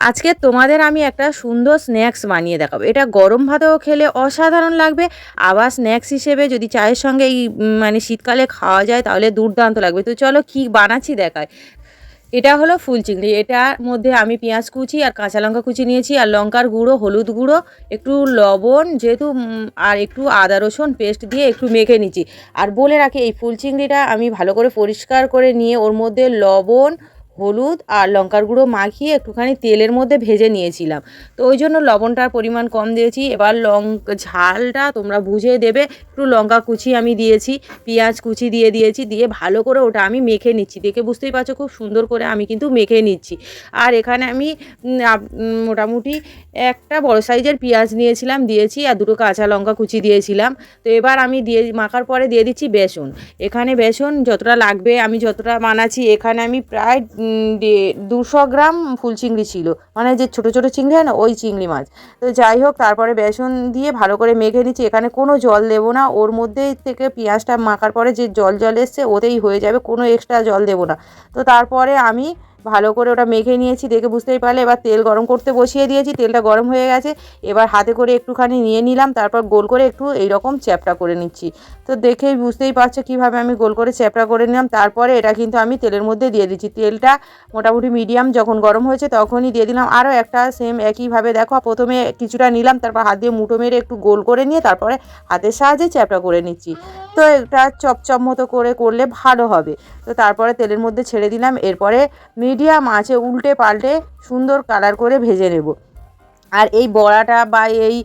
আজকে তোমাদের আমি একটা সুন্দর স্ন্যাক্স বানিয়ে দেখাবো। এটা গরম ভাতেও খেলে অসাধারণ লাগবে। আবার স্ন্যাক্স হিসেবে যদি চায়ের সঙ্গে এই মানে শীতকালে খাওয়া যায় তাহলে দুর্দান্ত লাগবে। তো চলো কি বানাচ্ছি দেখায় এটা হলো ফুল চিংড়ি এটার মধ্যে আমি পেঁয়াজ কুচি আর কাঁচা লঙ্কা কুচি নিয়েছি আর লঙ্কার গুঁড়ো, হলুদ গুঁড়ো, একটু লবণ যেহেতু আর একটু আদা রসুন পেস্ট দিয়ে একটু মেখে নিচ্ছি। আর বলে রাখি, এই ফুল চিংড়িটা আমি ভালো করে পরিষ্কার করে নিয়ে ওর মধ্যে লবণ হলুদ আর লঙ্কার গুঁড়ো মাখিয়ে একটুখানি তেলের মধ্যে ভেজে নিয়েছিলাম। তো ওই জন্য লবণটার পরিমাণ কম দিয়েছি। এবার লং, ঝালটা তোমরা বুঝে দেবে। একটু লঙ্কা কুচি আমি দিয়েছি, পেঁয়াজ কুচি দিয়ে দিয়েছি, দিয়ে ভালো করে ওটা আমি মেখে নিচ্ছি। দেখে বুঝতেই পারছ খুব সুন্দর করে আমি কিন্তু মেখে নিচ্ছি। আর এখানে আমি মোটামুটি একটা বড় সাইজের পেঁয়াজ নিয়েছিলাম, দিয়েছি আর দুটো কাঁচা লঙ্কা কুচি দিয়েছিলাম। তো এবার আমি দিয়ে, মাখার পরে দিয়ে দিচ্ছি বেসন। এখানে বেসন যতটা লাগবে, আমি যতটা বানাচ্ছি, এখানে আমি প্রায় দুশো গ্রাম ফুল চিংড়ি ছিল। মানে যে ছোটো ছোটো চিংড়ি হয় না, ওই চিংড়ি মাছ। তো যাই হোক, তারপরে বেসন দিয়ে ভালো করে মেখে নিচ্ছি। এখানে কোনো জল দেবো না। ওর মধ্যে থেকে পেঁয়াজটা মাখার পরে যে জল জল এসছে, ওতেই হয়ে যাবে। কোনো এক্সট্রা জল দেবো না। তো তারপরে আমি ভালো করে ওটা মেখে নিয়েছি, দেখে বুঝতেই পারলে। এবার তেল গরম করতে বসিয়ে দিয়েছি, তেলটা গরম হয়ে গেছে। এবার হাতে করে একটুখানি নিয়ে নিলাম, তারপর গোল করে একটু এইরকম চ্যাপটা করে নিচ্ছি। তো দেখেই বুঝতেই পারছ কীভাবে আমি গোল করে চ্যাপটা করে নিলাম। তারপরে এটা কিন্তু আমি তেলের মধ্যে দিয়ে দিচ্ছি। তেলটা মোটামুটি মিডিয়াম যখন গরম হয়েছে তখনই দিয়ে দিলাম। আরও একটা সেম একইভাবে দেখো, প্রথমে কিছুটা নিলাম, তারপর হাত দিয়ে মুঠো মেরে একটু গোল করে নিয়ে তারপরে হাতের সাহায্যে চ্যাপটা করে নিচ্ছি। তো এটা চপচপ মতো করে করলে ভালো হবে। তো তারপরে তেলের মধ্যে ছেড়ে দিলাম, এরপরে মিডিয়াম আঁচে উল্টে পাল্টে সুন্দর কালার করে ভেজে নেব। আর এই বড়াটা বা এই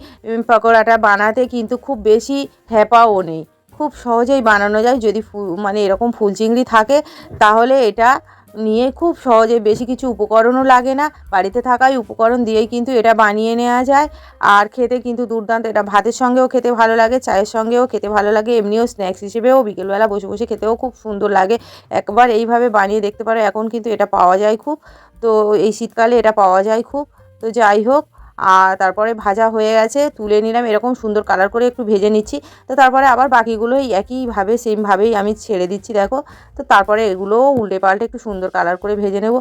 পকোড়াটা বানাতে কিন্তু খুব বেশি হ্যাপাও নেই। খুব সহজেই বানানো যায়, যদি মানে এরকম ফুল চিংড়ি থাকে, তাহলে এটা নিয়ে খুব সহজে বেশি কিছু উপকরণও লাগে না। বাড়িতে থাকাই উপকরণ দিয়েই কিন্তু এটা বানিয়ে নেওয়া যায়। আর খেতে কিন্তু দুর্দান্ত, এটা ভাতের সঙ্গেও খেতে ভালো লাগে, চায়ের সঙ্গেও খেতে ভালো লাগে, এমনিও স্ন্যাক্স হিসেবেও বিকেলবেলা বসে বসে খেতেও খুব সুন্দর লাগে। একবার এইভাবে বানিয়ে দেখতে পারো, এখন কিন্তু এটা পাওয়া যায় খুব। তো এই শীতকালে এটা পাওয়া যায় খুব। তো যাই হোক আর তারপরে ভাজা হয়ে গেছে, তুলে নিলাম, এরকম সুন্দর কালার করে একটু ভেজে নিচ্ছি। তো তারপরে আবার বাকিগুলো একইভাবে সেমভাবেই আমি ছেড়ে দিচ্ছি, দেখো। তো তারপরে এগুলোও উল্টে পাল্টে একটু সুন্দর কালার করে ভেজে নেব।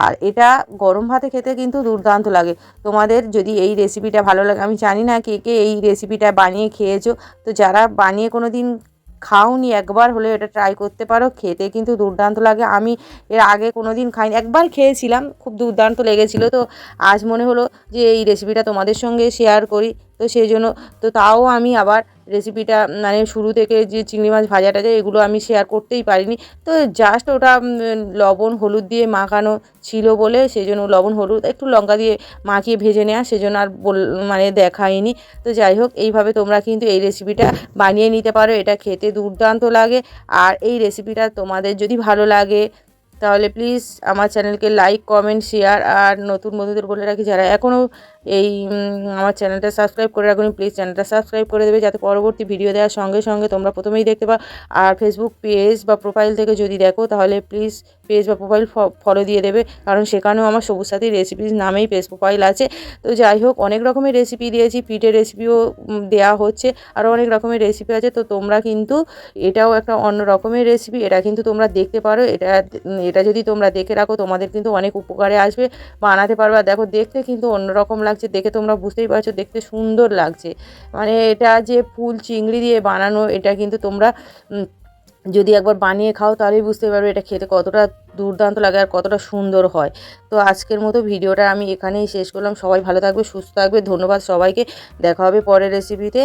আর এটা গরম ভাতে খেতে কিন্তু দুর্দান্ত লাগে। তোমাদের যদি এই রেসিপিটা ভালো লাগে, আমি জানি না কে কে এই রেসিপিটা বানিয়ে খেয়েছো। তো যারা বানিয়ে কোনো দিন খাওনি, একবার হলে এটা ট্রাই করতে পারো, খেতে কিন্তু দুর্দান্ত লাগে। আমি এর আগে কোনো দিন খাইনি, একবার খেয়েছিলাম, খুব দুর্দান্ত লেগেছিলো। তো আজ মনে হলো যে এই রেসিপিটা তোমাদের সঙ্গে শেয়ার করি, তো সেই জন্য, তো তাও আমি আবার রেসিপিটা মানে শুরু থেকে যে চিংড়ি মাছ ভাজাটা যায়, এগুলো আমি শেয়ার করতেই পারিনি। তো জাস্ট ওটা লবণ, হলুদ দিয়ে মাখানো ছিল বলে সেই জন্য লবণ, হলুদ, একটু লঙ্কা দিয়ে মাখিয়ে ভেজে নেওয়া, সেজন্য আর বল মানে দেখাইনি। তো যাই হোক, এইভাবে তোমরা কিন্তু এই রেসিপিটা বানিয়ে নিতে পারো, এটা খেতে দুর্দান্ত লাগে। আর এই রেসিপিটা তোমাদের যদি ভালো লাগে, তাহলে প্লিজ আমার চ্যানেলকে লাইক কমেন্ট শেয়ার আর নতুন বন্ধুদের বলে রাখি, যারা এখনও এই আমার চ্যানেলটা সাবস্ক্রাইব করে রাখুন। প্লিজ চ্যানেলটা সাবস্ক্রাইব করে দেবে যাতে পরবর্তী ভিডিও দেওয়ার সঙ্গে সঙ্গে তোমরা প্রথমেই দেখতে পাও। আর ফেসবুক পেজ বা প্রোফাইল থেকে যদি দেখো, তাহলে প্লিজ পেজ বা প্রোফাইল ফলো দিয়ে দেবে। কারণ সেখানেও আমার সবুজ সাথী রেসিপিস নামেই পেজ প্রোফাইল আছে। তো যাই হোক, অনেক রকমের রেসিপি দিয়েছি। পিঠের রেসিপিও দেওয়া হচ্ছে। আরও অনেক রকমের রেসিপি আছে। তো তোমরা কিন্তু এটাও একটা অন্য রকমের রেসিপি এটা কিন্তু তোমরা দেখতে পারো। এটা এটা যদি তোমরা দেখে রাখো, তোমাদের কিন্তু অনেক উপকারে আসবে। বানাতে পারবে দেখো, দেখতে কিন্তু অন্যরকম লাগছে, দেখে তোমরা বুঝতেই পারছ, দেখতে সুন্দর লাগছে। মানে এটা যে ফুল চিংড়ি দিয়ে বানানো, এটা কিন্তু তোমরা যদি একবার বানিয়ে খাও তাহলেই বুঝতে পারবে এটা খেতে কতটা দুর্দান্ত লাগে আর কতটা সুন্দর হয়। তো আজকের মতো ভিডিওটা আমি এখানেই শেষ করলাম। সবাই ভালো থাকবে, সুস্থ থাকবে। ধন্যবাদ সবাইকে। দেখা হবে পরের রেসিপিতে